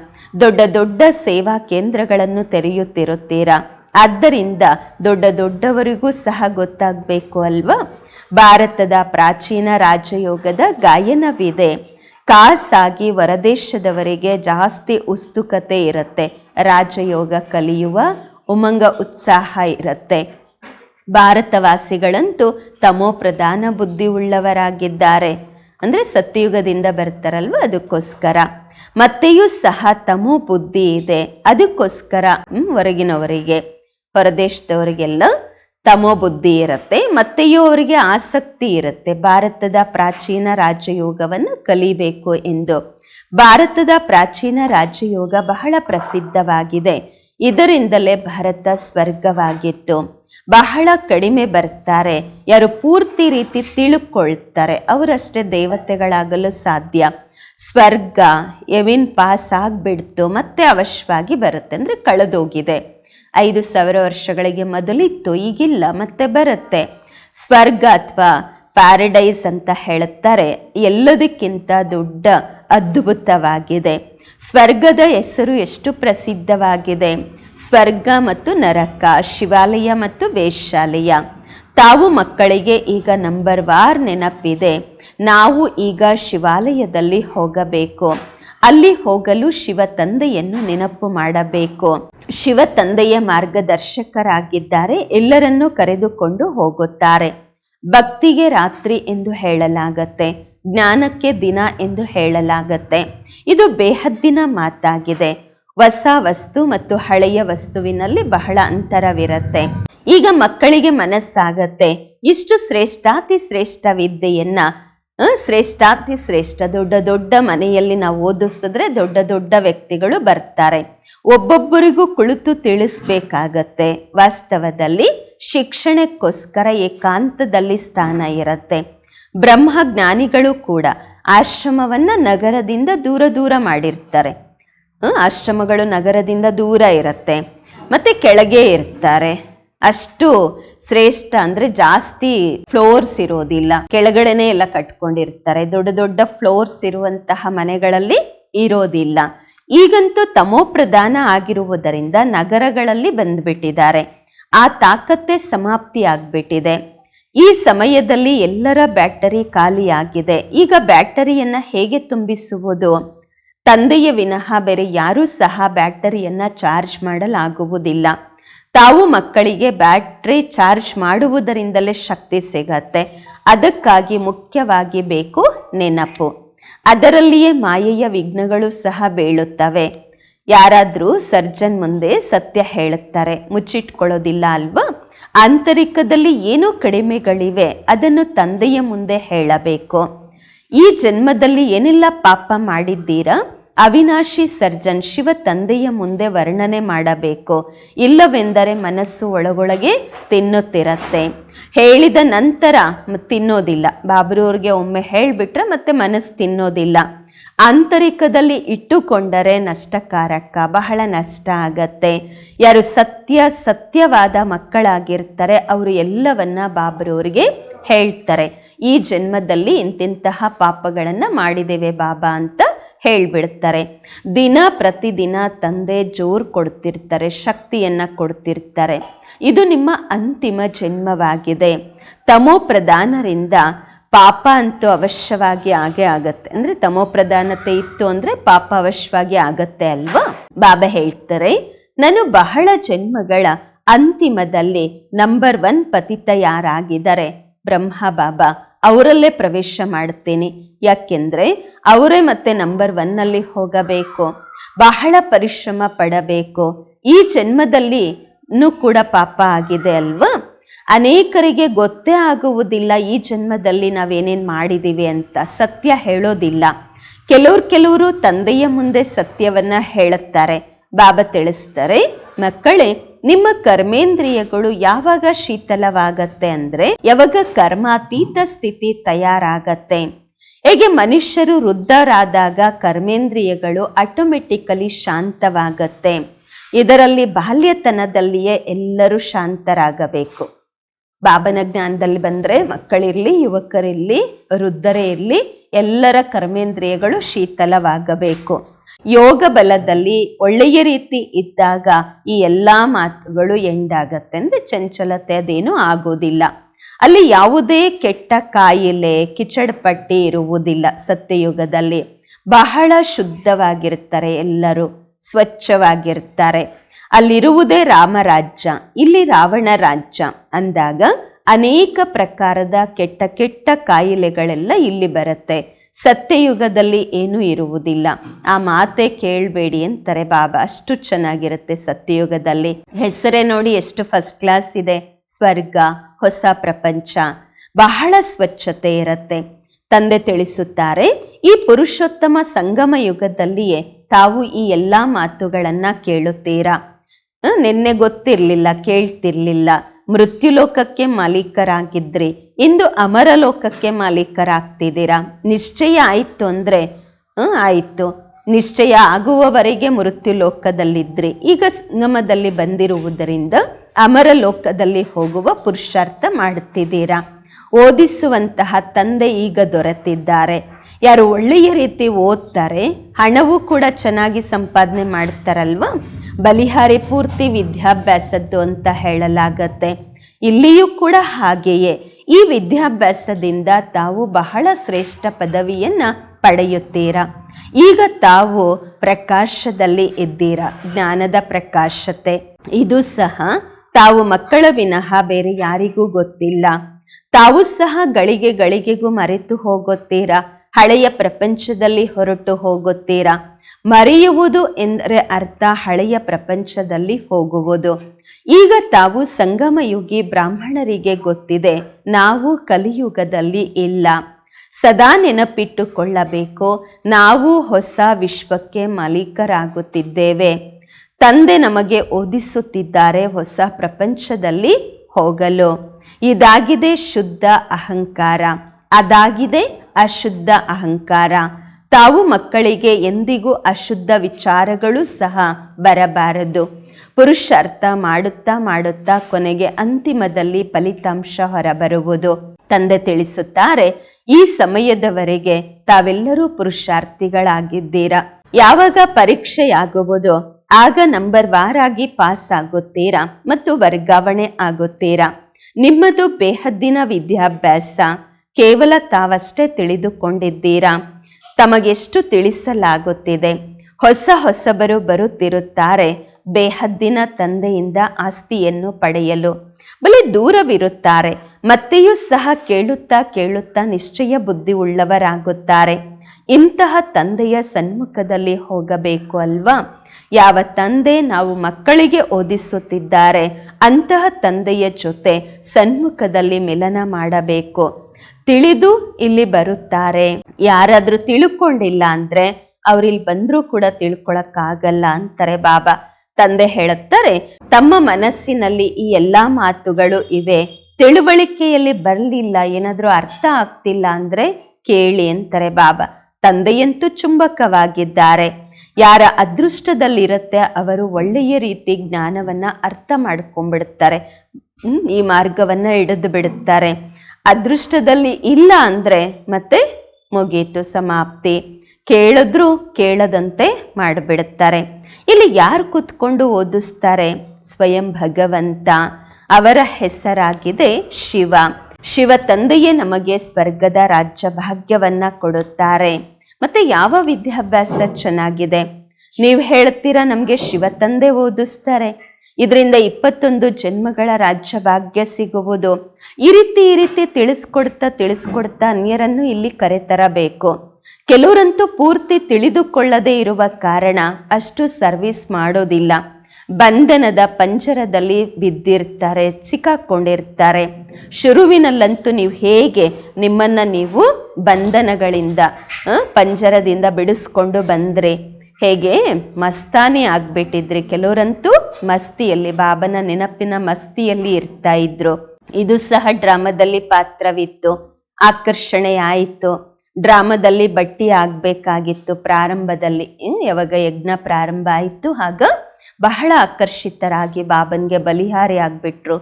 ದೊಡ್ಡ ದೊಡ್ಡ ಸೇವಾ ಕೇಂದ್ರಗಳನ್ನು ತೆರೆಯುತ್ತಿರುತ್ತೀರಾ? ಆದ್ದರಿಂದ ದೊಡ್ಡ ದೊಡ್ಡವರಿಗೂ ಸಹ ಗೊತ್ತಾಗಬೇಕು ಅಲ್ವಾ? ಭಾರತದ ಪ್ರಾಚೀನ ರಾಜಯೋಗದ ಗಾಯನವಿದೆ. ಕಾಸಾಗಿ ಹೊರದೇಶದವರಿಗೆ ಜಾಸ್ತಿ ಉತ್ಸುಕತೆ ಇರುತ್ತೆ. ರಾಜಯೋಗ ಕಲಿಯುವ ಉಮಂಗ ಉತ್ಸಾಹ ಇರುತ್ತೆ. ಭಾರತವಾಸಿಗಳಂತೂ ತಮೋ ಪ್ರಧಾನ ಬುದ್ಧಿ ಉಳ್ಳವರಾಗಿದ್ದಾರೆ ಅಂದರೆ ಸತ್ಯಯುಗದಿಂದ ಬರ್ತಾರಲ್ವ ಅದಕ್ಕೋಸ್ಕರ. ಮತ್ತೆಯೂ ಸಹ ತಮೋ ಬುದ್ಧಿ ಇದೆ. ಅದಕ್ಕೋಸ್ಕರ ಹೊರಗಿನವರಿಗೆ, ಹೊರದೇಶದವರಿಗೆಲ್ಲ ತಮೋ ಬುದ್ಧಿ ಇರುತ್ತೆ ಮತ್ತೆಯೂ ಅವರಿಗೆ ಆಸಕ್ತಿ ಇರುತ್ತೆ. ಭಾರತದ ಪ್ರಾಚೀನ ರಾಜಯೋಗವನ್ನು ಕಲಿಬೇಕು ಎಂದು. ಭಾರತದ ಪ್ರಾಚೀನ ರಾಜಯೋಗ ಬಹಳ ಪ್ರಸಿದ್ಧವಾಗಿದೆ. ಇದರಿಂದಲೇ ಭಾರತ ಸ್ವರ್ಗವಾಗಿತ್ತು. ಬಹಳ ಕಡಿಮೆ ಬರ್ತಾರೆ. ಯಾರು ಪೂರ್ತಿ ರೀತಿ ತಿಳುಕೊಳ್ತಾರೆ. ಅವರಷ್ಟೇ ದೇವತೆಗಳಾಗಲು ಸಾಧ್ಯ. ಸ್ವರ್ಗ ಎವಿನ್ ಪಾಸ್ ಆಗಿಬಿಡ್ತು, ಮತ್ತೆ ಅವಶ್ಯವಾಗಿ ಬರುತ್ತೆ ಅಂದರೆ ಕಳೆದೋಗಿದೆ. ಐದು ಸಾವಿರ ವರ್ಷಗಳಿಗೆ ಮೊದಲಿತ್ತು, ಈಗಿಲ್ಲ, ಮತ್ತೆ ಬರುತ್ತೆ. ಸ್ವರ್ಗ ಅಥವಾ ಪ್ಯಾರಡೈಸ್ ಅಂತ ಹೇಳುತ್ತಾರೆ. ಎಲ್ಲದಕ್ಕಿಂತ ದೊಡ್ಡ ಅದ್ಭುತವಾಗಿದೆ. ಸ್ವರ್ಗದ ಹೆಸರು ಎಷ್ಟು ಪ್ರಸಿದ್ಧವಾಗಿದೆ. ಸ್ವರ್ಗ ಮತ್ತು ನರಕ, ಶಿವಾಲಯ ಮತ್ತು ವೇಶ್ಯಾಲಯ. ತಾವು ಮಕ್ಕಳಿಗೆ ಈಗ ನಂಬರ್ ವಾರ್ ನೆನಪಿದೆ. ನಾವು ಈಗ ಶಿವಾಲಯದಲ್ಲಿ ಹೋಗಬೇಕು. ಅಲ್ಲಿ ಹೋಗಲು ಶಿವ ತಂದೆಯನ್ನು ನೆನಪು ಮಾಡಬೇಕು. ಶಿವ ತಂದೆಯ ಮಾರ್ಗದರ್ಶಕರಾಗಿದ್ದಾರೆ, ಎಲ್ಲರನ್ನೂ ಕರೆದುಕೊಂಡು ಹೋಗುತ್ತಾರೆ. ಭಕ್ತಿಗೆ ರಾತ್ರಿ ಎಂದು ಹೇಳಲಾಗತ್ತೆ, ಜ್ಞಾನಕ್ಕೆ ದಿನ ಎಂದು ಹೇಳಲಾಗತ್ತೆ. ಇದು ಬೇಹದ್ದಿನ ಮಾತಾಗಿದೆ. ಹೊಸ ವಸ್ತು ಮತ್ತು ಹಳೆಯ ವಸ್ತುವಿನಲ್ಲಿ ಬಹಳ ಅಂತರವಿರುತ್ತೆ. ಈಗ ಮಕ್ಕಳಿಗೆ ಮನಸ್ಸಾಗತ್ತೆ, ಇಷ್ಟು ಶ್ರೇಷ್ಠಾತಿ ಶ್ರೇಷ್ಠ ವಿದ್ಯೆಯನ್ನ ಶ್ರೇಷ್ಠಾತಿ ಶ್ರೇಷ್ಠ, ದೊಡ್ಡ ದೊಡ್ಡ ಮನೆಯಲ್ಲಿ ನಾವು ಓದಿಸಿದ್ರೆ ದೊಡ್ಡ ದೊಡ್ಡ ವ್ಯಕ್ತಿಗಳು ಬರ್ತಾರೆ. ಒಬ್ಬೊಬ್ಬರಿಗೂ ಕುಳಿತು ತಿಳಿಸ್ಬೇಕಾಗತ್ತೆ. ವಾಸ್ತವದಲ್ಲಿ ಶಿಕ್ಷಣಕ್ಕೋಸ್ಕರ ಏಕಾಂತದಲ್ಲಿ ಸ್ಥಾನ ಇರುತ್ತೆ. ಬ್ರಹ್ಮ ಜ್ಞಾನಿಗಳು ಕೂಡ ಆಶ್ರಮವನ್ನ ನಗರದಿಂದ ದೂರ ದೂರ ಮಾಡಿರ್ತಾರೆ. ಆಶ್ರಮಗಳು ನಗರದಿಂದ ದೂರ ಇರುತ್ತೆ. ಮತ್ತೆ ಕೆಳಗೆ ಇರ್ತಾರೆ. ಅಷ್ಟು ಶ್ರೇಷ್ಠ ಅಂದ್ರೆ ಜಾಸ್ತಿ ಫ್ಲೋರ್ಸ್ ಇರೋದಿಲ್ಲ. ಕೆಳಗಡೆನೆ ಎಲ್ಲ ಕಟ್ಕೊಂಡಿರ್ತಾರೆ. ದೊಡ್ಡ ದೊಡ್ಡ ಫ್ಲೋರ್ಸ್ ಇರುವಂತಹ ಮನೆಗಳಲ್ಲಿ ಇರೋದಿಲ್ಲ. ಈಗಂತೂ ತಮೋ ಪ್ರಧಾನ ಆಗಿರುವುದರಿಂದ ನಗರಗಳಲ್ಲಿ ಬಂದ್ಬಿಟ್ಟಿದ್ದಾರೆ. ಆ ತಾಕತ್ತೆ ಸಮಾಪ್ತಿ ಆಗ್ಬಿಟ್ಟಿದೆ. ಈ ಸಮಯದಲ್ಲಿ ಎಲ್ಲರ ಬ್ಯಾಟರಿ ಖಾಲಿಯಾಗಿದೆ. ಈಗ ಬ್ಯಾಟರಿಯನ್ನ ಹೇಗೆ ತುಂಬಿಸುವುದು? ತಂದೆಯ ವಿನಃ ಬೇರೆ ಯಾರೂ ಸಹ ಬ್ಯಾಟರಿಯನ್ನ ಚಾರ್ಜ್ ಮಾಡಲಾಗುವುದಿಲ್ಲ. ತಾವು ಮಕ್ಕಳಿಗೆ ಬ್ಯಾಟ್ರಿ ಚಾರ್ಜ್ ಮಾಡುವುದರಿಂದಲೇ ಶಕ್ತಿ ಸಿಗತ್ತೆ. ಅದಕ್ಕಾಗಿ ಮುಖ್ಯವಾಗಿ ಬೇಕು ನೆನಪು. ಅದರಲ್ಲಿಯೇ ಮಾಯೆಯ ವಿಘ್ನಗಳು ಸಹ ಬೀಳುತ್ತವೆ. ಯಾರಾದರೂ ಸರ್ಜನ್ ಮುಂದೆ ಸತ್ಯ ಹೇಳುತ್ತಾರೆ, ಮುಚ್ಚಿಟ್ಕೊಳ್ಳೋದಿಲ್ಲ ಅಲ್ವಾ? ಆಂತರಿಕದಲ್ಲಿ ಏನೋ ಕಡಿಮೆಗಳಿವೆ, ಅದನ್ನು ತಂದೆಯ ಮುಂದೆ ಹೇಳಬೇಕು. ಈ ಜನ್ಮದಲ್ಲಿ ಏನೆಲ್ಲ ಪಾಪ ಮಾಡಿದ್ದೀರಾ? ಅವಿನಾಶಿ ಸರ್ಜನ್ ಶಿವ ತಂದೆಯ ಮುಂದೆ ವರ್ಣನೆ ಮಾಡಬೇಕು. ಇಲ್ಲವೆಂದರೆ ಮನಸ್ಸು ಒಳಗೊಳಗೆ ತಿನ್ನುತ್ತಿರತ್ತೆ. ಹೇಳಿದ ನಂತರ ತಿನ್ನೋದಿಲ್ಲ. ಬಾಬ್ರೂರಿಗೆ ಒಮ್ಮೆ ಹೇಳಿಬಿಟ್ರೆ ಮತ್ತೆ ಮನಸ್ಸು ತಿನ್ನೋದಿಲ್ಲ. ಆಂತರಿಕದಲ್ಲಿ ಇಟ್ಟುಕೊಂಡರೆ ನಷ್ಟಕಾರಕ, ಬಹಳ ನಷ್ಟ ಆಗತ್ತೆ. ಯಾರು ಸತ್ಯ, ಸತ್ಯವಾದ ಮಕ್ಕಳಾಗಿರ್ತಾರೆ, ಅವರು ಎಲ್ಲವನ್ನ ಬಾಬ್ರೂರಿಗೆ ಹೇಳ್ತಾರೆ. ಈ ಜನ್ಮದಲ್ಲಿ ಇಂತಿಂತಹ ಪಾಪಗಳನ್ನು ಮಾಡಿದ್ದೇವೆ ಬಾಬಾ ಅಂತ ಹೇಳ್ಬಿಡ್ತಾರೆ. ದಿನ ಪ್ರತಿದಿನ ತಂದೆ ಜೋರು ಕೊಡ್ತಿರ್ತಾರೆ, ಶಕ್ತಿಯನ್ನು ಕೊಡ್ತಿರ್ತಾರೆ. ಇದು ನಿಮ್ಮ ಅಂತಿಮ ಜನ್ಮವಾಗಿದೆ. ತಮೋ ಪ್ರಧಾನರಿಂದ ಪಾಪ ಅಂತೂ ಅವಶ್ಯವಾಗಿ ಆಗೇ ಆಗತ್ತೆ. ಅಂದರೆ ತಮೋ ಪ್ರಧಾನತೆ ಇತ್ತು ಅಂದರೆ ಪಾಪ ಅವಶ್ಯವಾಗಿ ಆಗತ್ತೆ ಅಲ್ವಾ? ಬಾಬಾ ಹೇಳ್ತಾರೆ, ನಾನು ಬಹಳ ಜನ್ಮಗಳ ಅಂತಿಮದಲ್ಲಿ ನಂಬರ್ ಒನ್ ಪತಿತ ಯಾರಾಗಿದ್ದಾರೆ? ಬ್ರಹ್ಮ ಬಾಬಾ ಅವರಲ್ಲೇ ಪ್ರವೇಶ ಮಾಡುತ್ತೇನೆ. ಯಾಕೆಂದರೆ ಅವರೇ ಮತ್ತೆ ನಂಬರ್ ಒನ್ನಲ್ಲಿ ಹೋಗಬೇಕು. ಬಹಳ ಪರಿಶ್ರಮ ಪಡಬೇಕು. ಈ ಜನ್ಮದಲ್ಲಿ ಕೂಡ ಪಾಪ ಆಗಿದೆ ಅಲ್ವಾ? ಅನೇಕರಿಗೆ ಗೊತ್ತೇ ಆಗುವುದಿಲ್ಲ ಈ ಜನ್ಮದಲ್ಲಿ ನಾವೇನೇನು ಮಾಡಿದ್ದೀವಿ ಅಂತ ಸತ್ಯ ಹೇಳೋದಿಲ್ಲ. ಕೆಲವ್ರು ಕೆಲವರು ತಂದೆಯ ಮುಂದೆ ಸತ್ಯವನ್ನು ಹೇಳುತ್ತಾರೆ. ಬಾಬಾ ತಿಳಿಸ್ತಾರೆ, ಮಕ್ಕಳೇ ನಿಮ್ಮ ಕರ್ಮೇಂದ್ರಿಯಗಳು ಯಾವಾಗ ಶೀತಲವಾಗತ್ತೆ ಅಂದ್ರೆ ಯಾವಾಗ ಕರ್ಮಾತೀತ ಸ್ಥಿತಿ ತಯಾರಾಗತ್ತೆ. ಹೇಗೆ ಮನುಷ್ಯರು ವೃದ್ಧರಾದಾಗ ಕರ್ಮೇಂದ್ರಿಯಗಳು ಆಟೋಮೆಟಿಕಲಿ ಶಾಂತವಾಗತ್ತೆ. ಇದರಲ್ಲಿ ಬಾಲ್ಯತನದಲ್ಲಿಯೇ ಎಲ್ಲರೂ ಶಾಂತರಾಗಬೇಕು. ಬಾಬನ ಜ್ಞಾನದಲ್ಲಿ ಬಂದರೆ ಮಕ್ಕಳಿರಲಿ, ಯುವಕರಿರಲಿ ವೃದ್ಧರೇ ಇರಲಿ ಎಲ್ಲರ ಕರ್ಮೇಂದ್ರಿಯಗಳು ಶೀತಲವಾಗಬೇಕು. ಯೋಗ ಬಲದಲ್ಲಿ ಒಳ್ಳೆಯ ರೀತಿ ಇದ್ದಾಗ ಈ ಎಲ್ಲ ಮಾತುಗಳು ಎಂಡಾಗತ್ತೆ ಅಂದರೆ ಚಂಚಲತೆ ಅದೇನು ಆಗೋದಿಲ್ಲ. ಅಲ್ಲಿ ಯಾವುದೇ ಕೆಟ್ಟ ಕಾಯಿಲೆ, ಕಿಚಡ್ಪಟ್ಟಿ ಇರುವುದಿಲ್ಲ ಸತ್ಯಯುಗದಲ್ಲಿ. ಬಹಳ ಶುದ್ಧವಾಗಿರ್ತಾರೆ ಎಲ್ಲರೂ, ಸ್ವಚ್ಛವಾಗಿರ್ತಾರೆ. ಅಲ್ಲಿರುವುದೇ ರಾಮರಾಜ್ಯ, ಇಲ್ಲಿ ರಾವಣ ರಾಜ್ಯ ಅಂದಾಗ ಅನೇಕ ಪ್ರಕಾರದ ಕೆಟ್ಟ ಕೆಟ್ಟ ಕಾಯಿಲೆಗಳೆಲ್ಲ ಇಲ್ಲಿ ಬರುತ್ತೆ. ಸತ್ಯಯುಗದಲ್ಲಿ ಏನೂ ಇರುವುದಿಲ್ಲ. ಆ ಮಾತೆ ಕೇಳಬೇಡಿ ಅಂತಾರೆ ಬಾಬಾ. ಅಷ್ಟು ಚೆನ್ನಾಗಿರುತ್ತೆ ಸತ್ಯಯುಗದಲ್ಲಿ. ಹೆಸರೇ ನೋಡಿ ಎಷ್ಟು ಫಸ್ಟ್ ಕ್ಲಾಸ್ ಇದೆ. ಸ್ವರ್ಗ, ಹೊಸ ಪ್ರಪಂಚ, ಬಹಳ ಸ್ವಚ್ಛತೆ ಇರುತ್ತೆ. ತಂದೆ ತಿಳಿಸುತ್ತಾರೆ, ಈ ಪುರುಷೋತ್ತಮ ಸಂಗಮ ಯುಗದಲ್ಲಿಯೇ ತಾವು ಈ ಎಲ್ಲ ಮಾತುಗಳನ್ನು ಕೇಳುತ್ತೀರಾ? ನಿನ್ನೆ ಗೊತ್ತಿರಲಿಲ್ಲ, ಕೇಳ್ತಿರ್ಲಿಲ್ಲ. ಮೃತ್ಯುಲೋಕಕ್ಕೆ ಮಾಲೀಕರಾಗಿದ್ರಿ. ಇಂದು ಅಮರಲೋಕಕ್ಕೆ ಮಾಲೀಕರಾಗ್ತಿದ್ದೀರಾ? ನಿಶ್ಚಯ ಆಯಿತು ಅಂದರೆ ಆಯ್ತು. ನಿಶ್ಚಯ ಆಗುವವರೆಗೆ ಮೃತ್ಯು ಲೋಕದಲ್ಲಿದ್ರಿ ಈಗ ಸಂಗಮದಲ್ಲಿ ಬಂದಿರುವುದರಿಂದ ಅಮರ ಲೋಕದಲ್ಲಿ ಹೋಗುವ ಪುರುಷಾರ್ಥ ಮಾಡುತ್ತಿದ್ದೀರಾ ಓದಿಸುವಂತಹ ತಂದೆ ಈಗ ದೊರೆತಿದ್ದಾರೆ. ಯಾರು ಒಳ್ಳೆಯ ರೀತಿ ಓದ್ತಾರೆ, ಹಣವೂ ಕೂಡ ಚೆನ್ನಾಗಿ ಸಂಪಾದನೆ ಮಾಡ್ತಾರಲ್ವಾ? ಬಲಿಹಾರಿ ಪೂರ್ತಿ ವಿದ್ಯಾಭ್ಯಾಸದ್ದು ಅಂತ ಹೇಳಲಾಗತ್ತೆ. ಇಲ್ಲಿಯೂ ಕೂಡ ಹಾಗೆಯೇ. ಈ ವಿದ್ಯಾಭ್ಯಾಸದಿಂದ ತಾವು ಬಹಳ ಶ್ರೇಷ್ಠ ಪದವಿಯನ್ನು ಪಡೆಯುತ್ತೀರಾ? ಈಗ ತಾವು ಪ್ರಕಾಶದಲ್ಲಿ ಇದ್ದೀರಾ? ಜ್ಞಾನದ ಪ್ರಕಾಶತೆ. ಇದು ಸಹ ತಾವು ಮಕ್ಕಳ ವಿನಃ ಬೇರೆ ಯಾರಿಗೂ ಗೊತ್ತಿಲ್ಲ. ತಾವು ಸಹ ಗಳಿಗೆ ಗಳಿಗೆಗೂ ಮರೆತು ಹೋಗುತ್ತೀರಾ? ಹಳೆಯ ಪ್ರಪಂಚದಲ್ಲಿ ಹೊರಟು ಹೋಗುತ್ತೀರಾ? ಮರೆಯುವುದು ಎಂದರೆ ಅರ್ಥ ಹಳೆಯ ಪ್ರಪಂಚದಲ್ಲಿ ಹೋಗುವುದು. ಈಗ ತಾವು ಸಂಗಮಯುಗಿ ಬ್ರಾಹ್ಮಣರಿಗೆ ಗೊತ್ತಿದೆ, ನಾವು ಕಲಿಯುಗದಲ್ಲಿ ಇಲ್ಲ. ಸದಾ ನೆನಪಿಟ್ಟುಕೊಳ್ಳಬೇಕು, ನಾವು ಹೊಸ ವಿಶ್ವಕ್ಕೆ ಮಾಲೀಕರಾಗುತ್ತಿದ್ದೇವೆ. ತಂದೆ ನಮಗೆ ಓದಿಸುತ್ತಿದ್ದಾರೆ ಹೊಸ ಪ್ರಪಂಚದಲ್ಲಿ ಹೋಗಲು. ಇದಾಗಿದೆ ಶುದ್ಧ ಅಹಂಕಾರ. ಅದಾಗಿದೆ ಅಶುದ್ಧ ಅಹಂಕಾರ. ತಾವು ಮಕ್ಕಳಿಗೆ ಎಂದಿಗೂ ಅಶುದ್ಧ ವಿಚಾರಗಳು ಸಹ ಬರಬಾರದು. ಪುರುಷಾರ್ಥ ಮಾಡುತ್ತಾ ಮಾಡುತ್ತಾ ಕೊನೆಗೆ ಅಂತಿಮದಲ್ಲಿ ಫಲಿತಾಂಶ ಹೊರಬರುವುದು. ತಂದೆ ತಿಳಿಸುತ್ತಾರೆ, ಈ ಸಮಯದವರೆಗೆ ತಾವೆಲ್ಲರೂ ಪುರುಷಾರ್ಥಿಗಳಾಗಿದ್ದೀರಾ? ಯಾವಾಗ ಪರೀಕ್ಷೆಯಾಗುವುದು? ಆಗ ನಂಬರ್ ವಾರಾಗಿ ಪಾಸ್ ಆಗುತ್ತೀರಾ ಮತ್ತು ವರ್ಗಾವಣೆ ಆಗುತ್ತೀರಾ? ನಿಮ್ಮದು ಬೇಹದ್ದಿನ ವಿದ್ಯಾಭ್ಯಾಸ ಕೇವಲ ತಾವಷ್ಟೇ ತಿಳಿದುಕೊಂಡಿದ್ದೀರಾ? ತಮಗೆಷ್ಟು ತಿಳಿಸಲಾಗುತ್ತಿದೆ? ಹೊಸ ಹೊಸಬರು ಬರುತ್ತಿರುತ್ತಾರೆ, ಬೇಹದ್ದಿನ ತಂದೆಯಿಂದ ಆಸ್ತಿಯನ್ನು ಪಡೆಯಲು. ಬಲೆ ದೂರವಿರುತ್ತಾರೆ, ಮತ್ತೆಯೂ ಸಹ ಕೇಳುತ್ತಾ ಕೇಳುತ್ತಾ ನಿಶ್ಚಯ ಬುದ್ಧಿ ಉಳ್ಳವರಾಗುತ್ತಾರೆ ಇಂತಹ ತಂದೆಯ ಸನ್ಮುಖದಲ್ಲಿ ಹೋಗಬೇಕು ಅಲ್ವಾ? ಯಾವ ತಂದೆ ನಾವು ಮಕ್ಕಳಿಗೆ ಓದಿಸುತ್ತಿದ್ದಾರೆ, ಅಂತಹ ತಂದೆಯ ಜೊತೆ ಸನ್ಮುಖದಲ್ಲಿ ಮಿಲನ ಮಾಡಬೇಕು. ತಿಳಿದು ಇಲ್ಲಿ ಬರುತ್ತಾರೆ. ಯಾರಾದ್ರೂ ತಿಳ್ಕೊಂಡಿಲ್ಲ ಅಂದ್ರೆ ಅವ್ರಿಲ್ಲಿ ಬಂದ್ರೂ ಕೂಡ ತಿಳ್ಕೊಳಕ್ಕಾಗಲ್ಲ ಅಂತಾರೆ ಬಾಬಾ. ತಂದೆ ಹೇಳುತ್ತಾರೆ, ತಮ್ಮ ಮನಸ್ಸಿನಲ್ಲಿ ಈ ಎಲ್ಲಾ ಮಾತುಗಳು ಇವೆ. ತಿಳುವಳಿಕೆಯಲ್ಲಿ ಬರಲಿಲ್ಲ, ಏನಾದ್ರೂ ಅರ್ಥ ಆಗ್ತಿಲ್ಲ ಅಂದ್ರೆ ಕೇಳಿ ಅಂತಾರೆ ಬಾಬಾ. ತಂದೆಯಂತೂ ಚುಂಬಕವಾಗಿದ್ದಾರೆ. ಯಾರ ಅದೃಷ್ಟದಲ್ಲಿರುತ್ತೆ ಅವರು ಒಳ್ಳೆಯ ರೀತಿ ಜ್ಞಾನವನ್ನ ಅರ್ಥ ಮಾಡ್ಕೊಂಡ್ಬಿಡುತ್ತಾರೆ ಈ ಮಾರ್ಗವನ್ನ ಹಿಡಿದು ಬಿಡುತ್ತಾರೆ ಅದೃಷ್ಟದಲ್ಲಿ ಇಲ್ಲ ಅಂದರೆ ಮತ್ತೆ ಮುಗೀತು, ಸಮಾಪ್ತಿ. ಕೇಳಿದ್ರು ಕೇಳದಂತೆ ಮಾಡಿಬಿಡುತ್ತಾರೆ. ಇಲ್ಲಿ ಯಾರು ಕೂತ್ಕೊಂಡು ಓದಿಸ್ತಾರೆ? ಸ್ವಯಂ ಭಗವಂತ. ಅವರ ಹೆಸರಾಗಿದೆ ಶಿವ. ಶಿವ ತಂದೆಯೇ ನಮಗೆ ಸ್ವರ್ಗದ ರಾಜ್ಯ ಭಾಗ್ಯವನ್ನ ಕೊಡುತ್ತಾರೆ. ಮತ್ತೆ ಯಾವ ವಿದ್ಯಾಭ್ಯಾಸ ಚೆನ್ನಾಗಿದೆ? ನೀವು ಹೇಳ್ತೀರಾ ನಮಗೆ ಶಿವ ತಂದೆ ಓದಿಸ್ತಾರೆ? ಇದರಿಂದ ಇಪ್ಪತ್ತೊಂದು ಜನ್ಮಗಳ ರಾಜ್ಯ ಭಾಗ್ಯ ಸಿಗುವುದು. ಈ ರೀತಿ ಈ ರೀತಿ ತಿಳಿಸ್ಕೊಡ್ತಾ ತಿಳಿಸ್ಕೊಡ್ತಾ ಅನ್ಯರನ್ನು ಇಲ್ಲಿ ಕರೆತರಬೇಕು. ಕೆಲವರಂತೂ ಪೂರ್ತಿ ತಿಳಿದುಕೊಳ್ಳದೇ ಇರುವ ಕಾರಣ ಅಷ್ಟು ಸರ್ವಿಸ್ ಮಾಡೋದಿಲ್ಲ. ಬಂಧನದ ಪಂಜರದಲ್ಲಿ ಬಿದ್ದಿರ್ತಾರೆ ಚಿಕ್ಕಾಕೊಂಡಿರ್ತಾರೆ ಶುರುವಿನಲ್ಲಂತೂ ನೀವು ಹೇಗೆ ನಿಮ್ಮನ್ನು ನೀವು ಬಂಧನಗಳಿಂದ ಪಂಜರದಿಂದ ಬಿಡಿಸ್ಕೊಂಡು ಬಂದ್ರಿ? ಹೇಗೆ? ಮಸ್ತಾನಿ ಆಗ್ಬಿಟ್ಟಿದ್ರಿ ಕೆಲವರಂತೂ ಮಸ್ತಿಯಲ್ಲಿ, ಬಾಬನ ನೆನಪಿನ ಮಸ್ತಿಯಲ್ಲಿ ಇರ್ತಾ ಇದ್ರು. ಇದು ಸಹ ಡ್ರಾಮಾದಲ್ಲಿ ಪಾತ್ರವಿತ್ತು. ಆಕರ್ಷಣೆ ಆಯಿತು ಡ್ರಾಮಾದಲ್ಲಿ ಬಟ್ಟಿ ಆಗ್ಬೇಕಾಗಿತ್ತು ಪ್ರಾರಂಭದಲ್ಲಿ. ಯಾವಾಗ ಯಜ್ಞ ಪ್ರಾರಂಭ ಆಯಿತು, ಆಗ ಬಹಳ ಆಕರ್ಷಿತರಾಗಿ ಬಾಬನ್ಗೆ ಬಲಿಹಾರಿ ಆಗ್ಬಿಟ್ರು.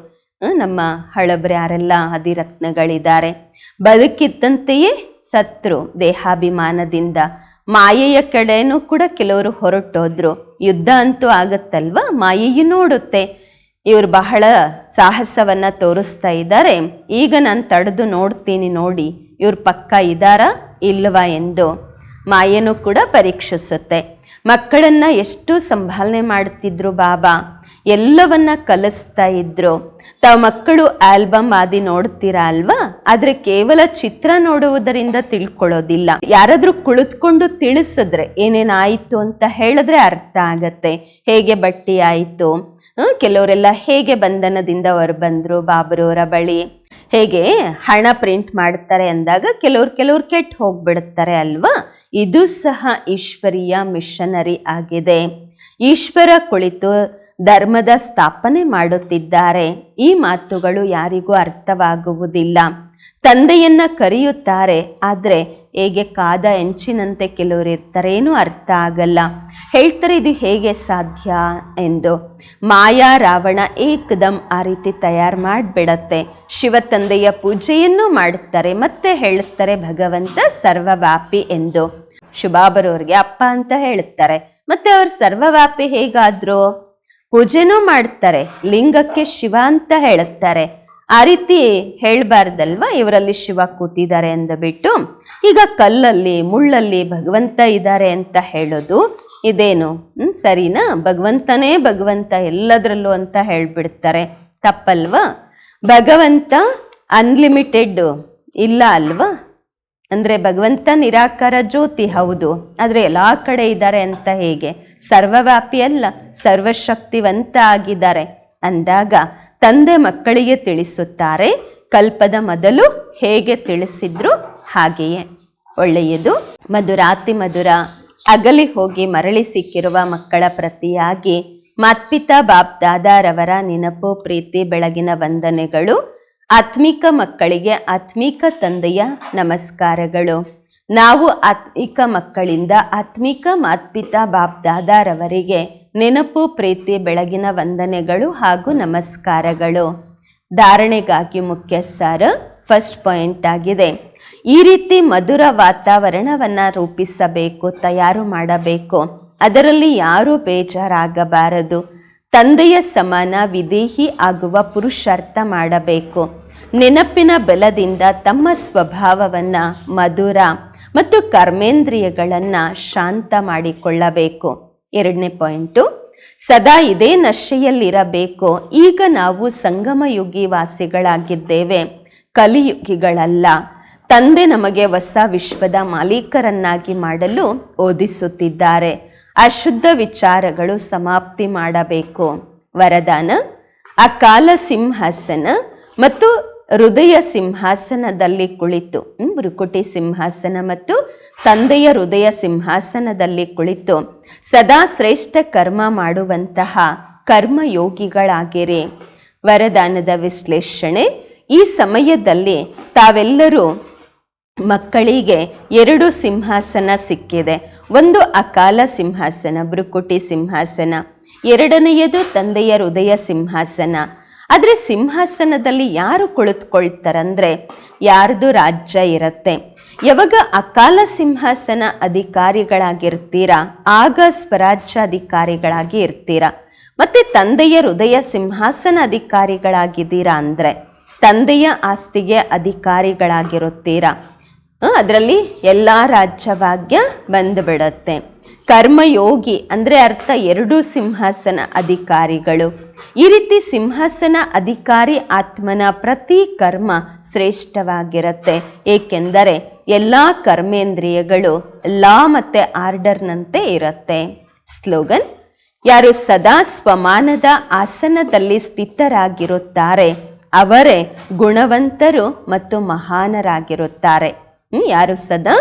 ನಮ್ಮ ಹಳಬ್ರು ಯಾರೆಲ್ಲ ಅಧಿರತ್ನಗಳಿದ್ದಾರೆ ಬದುಕಿದ್ದಂತೆಯೇ ಸತ್ರು ದೇಹಾಭಿಮಾನದಿಂದ ಮಾಯೆಯ ಕಡೆನೂ ಕೂಡ ಕೆಲವರು ಹೊರಟೋದ್ರು. ಯುದ್ಧ ಅಂತೂ ಆಗತ್ತಲ್ವಾ? ಮಾಯೆಯು ನೋಡುತ್ತೆ. ಇವರು ಬಹಳ ಸಾಹಸವನ್ನ ತೋರಿಸ್ತಾ ಇದ್ದಾರೆ. ಈಗ ನಾನು ತಡೆದು ನೋಡ್ತೀನಿ ನೋಡಿ. ಇವ್ರ ಪಕ್ಕ ಇದ್ದಾರಾ ಇಲ್ವಾ ಎಂದು. ಮಾಯೆನೂ ಕೂಡ ಪರೀಕ್ಷಿಸುತ್ತೆ. ಮಕ್ಕಳನ್ನ ಎಷ್ಟು ಸಂಭಾಲನೆ ಮಾಡ್ತಿದ್ರು ಬಾಬಾ. ಎಲ್ಲವನ್ನ ಕಲಿಸ್ತಾ ಇದ್ರು. ತಾವು ಮಕ್ಕಳು ಆಲ್ಬಮ್ ಆದಿ ನೋಡ್ತೀರಾ ಅಲ್ವಾ? ಆದ್ರೆ ಕೇವಲ ಚಿತ್ರ ನೋಡುವುದರಿಂದ ತಿಳ್ಕೊಳ್ಳೋದಿಲ್ಲ. ಯಾರಾದ್ರೂ ಕುಳಿತುಕೊಂಡು ತಿಳಿಸಿದ್ರೆ ಏನೇನಾಯ್ತು ಅಂತ ಹೇಳಿದ್ರೆ ಅರ್ಥ ಆಗತ್ತೆ. ಹೇಗೆ ಬಟ್ಟಿ ಆಯ್ತು? ಕೆಲವರೆಲ್ಲ ಹೇಗೆ ಬಂಧನದಿಂದ ಹೊರ ಬಂದ್ರು ಬಾಬರವರ ಬಳಿ? ಹೇಗೆ ಹಣ ಪ್ರಿಂಟ್ ಮಾಡ್ತಾರೆ ಅಂದಾಗ ಕೆಲವ್ರು ಕೆಲವ್ರು ಕೆಟ್ಟು ಹೋಗ್ಬಿಡುತ್ತಾರೆ ಅಲ್ವಾ? ಇದು ಸಹ ಈಶ್ವರೀಯ ಮಿಷನರಿ ಆಗಿದೆ. ಈಶ್ವರ ಕುಳಿತು ಧರ್ಮದ ಸ್ಥಾಪನೆ ಮಾಡುತ್ತಿದ್ದಾರೆ. ಈ ಮಾತುಗಳು ಯಾರಿಗೂ ಅರ್ಥವಾಗುವುದಿಲ್ಲ. ತಂದೆಯನ್ನ ಕರೆಯುತ್ತಾರೆ, ಆದರೆ ಹೇಗೆ ಕಾದ ಎಂಚಿನಂತೆ ಕೆಲವರು ಇರ್ತಾರೆ ಏನೂ ಅರ್ಥ ಆಗಲ್ಲ. ಹೇಳ್ತಾರೆ ಇದು ಹೇಗೆ ಸಾಧ್ಯ ಎಂದು. ಮಾಯಾ ರಾವಣ ಏಕದಮ್ ಆ ರೀತಿ ತಯಾರು ಮಾಡಿಬಿಡತ್ತೆ. ಶಿವ ತಂದೆಯ ಪೂಜೆಯನ್ನು ಮಾಡುತ್ತಾರೆ ಮತ್ತೆ ಹೇಳುತ್ತಾರೆ ಭಗವಂತ ಸರ್ವವ್ಯಾಪಿ ಎಂದು. ಶುಭಾಬರವ್ರಿಗೆ ಅಪ್ಪ ಅಂತ ಹೇಳುತ್ತಾರೆ ಮತ್ತೆ ಅವ್ರು ಸರ್ವವ್ಯಾಪಿ ಹೇಗಾದ್ರು? ಪೂಜೆನೂ ಮಾಡ್ತಾರೆ, ಲಿಂಗಕ್ಕೆ ಶಿವ ಅಂತ ಹೇಳುತ್ತಾರೆ ಆ ರೀತಿ ಹೇಳಬಾರ್ದಲ್ವಾ? ಇವರಲ್ಲಿ ಶಿವ ಕೂತಿದ್ದಾರೆ ಅಂದ್ಬಿಟ್ಟು. ಈಗ ಕಲ್ಲಲ್ಲಿ, ಮುಳ್ಳಲ್ಲಿ ಭಗವಂತ ಇದ್ದಾರೆ ಅಂತ ಹೇಳೋದು ಇದೇನು? ಸರಿನಾ? ಭಗವಂತನೇ ಭಗವಂತ ಎಲ್ಲದರಲ್ಲೂ ಅಂತ ಹೇಳ್ಬಿಡ್ತಾರೆ. ತಪ್ಪಲ್ವಾ? ಭಗವಂತ ಅನ್ಲಿಮಿಟೆಡ್ ಇಲ್ಲ ಅಲ್ವಾ? ಅಂದರೆ ಭಗವಂತ ನಿರಾಕಾರ ಜ್ಯೋತಿ ಹೌದು. ಆದರೆ ಎಲ್ಲ ಕಡೆ ಇದ್ದಾರೆ ಅಂತ ಹೇಗೆ? ಸರ್ವವ್ಯಾಪಿ ಅಲ್ಲ, ಸರ್ವಶಕ್ತಿವಂತ ಆಗಿದ್ದಾರೆ. ಅಂದಾಗ ತಂದೆ ಮಕ್ಕಳಿಗೆ ತಿಳಿಸುತ್ತಾರೆ. ಕಲ್ಪದ ಮೊದಲು ಹೇಗೆ ತಿಳಿಸಿದ್ರು ಹಾಗೆಯೇ. ಒಳ್ಳೆಯದು. ಮಧುರಾತಿ ಮಧುರ. ಅಗಲಿ ಹೋಗಿ ಮರಳಿ ಸಿಕ್ಕಿರುವ ಮಕ್ಕಳ ಪ್ರತಿಯಾಗಿ ಮಾತ್ಪಿತಾ ಬಾಬ್ ದಾದಾರವರ ನೆನಪು ಪ್ರೀತಿ ಬೆಳಗಿನ ವಂದನೆಗಳು. ಆತ್ಮಿಕ ಮಕ್ಕಳಿಗೆ ಆತ್ಮಿಕ ತಂದೆಯ ನಮಸ್ಕಾರಗಳು. ನಾವು ಆತ್ಮಿಕ ಮಕ್ಕಳಿಂದ ಆತ್ಮಿಕ ಮಾತ್ಪಿತಾ ಬಾಬ್ ದಾದಾರವರಿಗೆ ನೆನಪು, ಪ್ರೀತಿ, ಬೆಳಗಿನ ವಂದನೆಗಳು ಹಾಗೂ ನಮಸ್ಕಾರಗಳು. ಧಾರಣೆಗಾಗಿ ಮುಖ್ಯ ಸಾರ ಫಸ್ಟ್ ಪಾಯಿಂಟ್ ಆಗಿದೆ. ಈ ರೀತಿ ಮಧುರ ವಾತಾವರಣವನ್ನು ರೂಪಿಸಬೇಕು, ತಯಾರು ಮಾಡಬೇಕು. ಅದರಲ್ಲಿ ಯಾರೂ ಬೇಜಾರಾಗಬಾರದು. ತಂದೆಯ ಸಮಾನ ವಿದೇಹಿ ಆಗುವ ಪುರುಷಾರ್ಥ ಮಾಡಬೇಕು. ನೆನಪಿನ ಬಲದಿಂದ ತಮ್ಮ ಸ್ವಭಾವವನ್ನು ಮಧುರ ಮತ್ತು ಕರ್ಮೇಂದ್ರಿಯಗಳನ್ನು ಶಾಂತ ಮಾಡಿಕೊಳ್ಳಬೇಕು. ಎರಡನೇ ಪಾಯಿಂಟು, ಸದಾ ಇದೇ ನಶೆಯಲ್ಲಿರಬೇಕು. ಈಗ ನಾವು ಸಂಗಮಯುಗಿ ವಾಸಿಗಳಾಗಿದ್ದೇವೆ. ಕಲಿಯುಗಿಗಳಲ್ಲ. ತಂದೆ ನಮಗೆ ಹೊಸ ವಿಶ್ವದ ಮಾಲೀಕರನ್ನಾಗಿ ಮಾಡಲು ಓದಿಸುತ್ತಿದ್ದಾರೆ. ಅಶುದ್ಧ ವಿಚಾರಗಳು ಸಮಾಪ್ತಿ ಮಾಡಬೇಕು. ವರದಾನ, ಅಕಾಲ ಸಿಂಹಾಸನ ಮತ್ತು ಹೃದಯ ಸಿಂಹಾಸನದಲ್ಲಿ ಕುಳಿತು ಮೃಕುಟಿ ಸಿಂಹಾಸನ ಮತ್ತು ತಂದೆಯ ಹೃದಯ ಸಿಂಹಾಸನದಲ್ಲಿ ಕುಳಿತು, ಸದಾ ಶ್ರೇಷ್ಠ ಕರ್ಮ ಮಾಡುವಂತಹ ಕರ್ಮಯೋಗಿಗಳಾಗಿರಿ. ವರದಾನದ ವಿಶ್ಲೇಷಣೆ, ಈ ಸಮಯದಲ್ಲಿ ತಾವೆಲ್ಲರೂ ಮಕ್ಕಳಿಗೆ ಎರಡು ಸಿಂಹಾಸನ ಸಿಕ್ಕಿದೆ. ಒಂದು ಅಕಾಲ ಸಿಂಹಾಸನ ಬ್ರುಕುಟಿ ಸಿಂಹಾಸನ, ಎರಡನೆಯದು ತಂದೆಯ ಹೃದಯ ಸಿಂಹಾಸನ. ಆದರೆ ಸಿಂಹಾಸನದಲ್ಲಿ ಯಾರು ಕುಳಿತುಕೊಳ್ತಾರಂದ್ರೆ ಯಾರ್ದು ರಾಜ್ಯ ಇರತ್ತೆ? ಯಾವಾಗ ಅಕಾಲ ಸಿಂಹಾಸನ ಅಧಿಕಾರಿಗಳಾಗಿರ್ತೀರಾ, ಆಗ ಸ್ವರಾಜ್ಯಾಧಿಕಾರಿಗಳಾಗಿ ಇರ್ತೀರಾ? ಮತ್ತೆ ತಂದೆಯ ಹೃದಯ ಸಿಂಹಾಸನ ಅಧಿಕಾರಿಗಳಾಗಿದ್ದೀರಾ ಅಂದ್ರೆ ತಂದೆಯ ಆಸ್ತಿಗೆ ಅಧಿಕಾರಿಗಳಾಗಿರುತ್ತೀರಾ? ಅದರಲ್ಲಿ ಎಲ್ಲ ರಾಜ್ಯಭಾಗ್ಯ ಬಂದುಬಿಡತ್ತೆ. ಕರ್ಮಯೋಗಿ ಅಂದರೆ ಅರ್ಥ, ಎರಡು ಸಿಂಹಾಸನ ಅಧಿಕಾರಿಗಳು. ಈ ರೀತಿ ಸಿಂಹಾಸನ ಅಧಿಕಾರಿ ಆತ್ಮನ ಪ್ರತಿ ಕರ್ಮ ಶ್ರೇಷ್ಠವಾಗಿರುತ್ತೆ. ಏಕೆಂದರೆ ಎಲ್ಲ ಕರ್ಮೇಂದ್ರಿಯಗಳು ಲಾ ಮತ್ತೆ ಆರ್ಡರ್ನಂತೆ ಇರುತ್ತೆ. ಸ್ಲೋಗನ್, ಯಾರು ಸದಾ ಸ್ವಮಾನದ ಆಸನದಲ್ಲಿ ಸ್ಥಿತರಾಗಿರುತ್ತಾರೆ, ಅವರೇ ಗುಣವಂತರು ಮತ್ತು ಮಹಾನರಾಗಿರುತ್ತಾರೆ. ಯಾರು ಸದಾ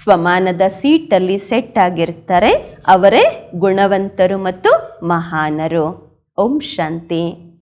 ಸ್ವಮಾನದ ಸೀಟಲ್ಲಿ ಸೆಟ್ ಆಗಿರ್ತಾರೆ, ಅವರೇ ಗುಣವಂತರು ಮತ್ತು ಮಹಾನರು. ಓಂ ಶಾಂತಿ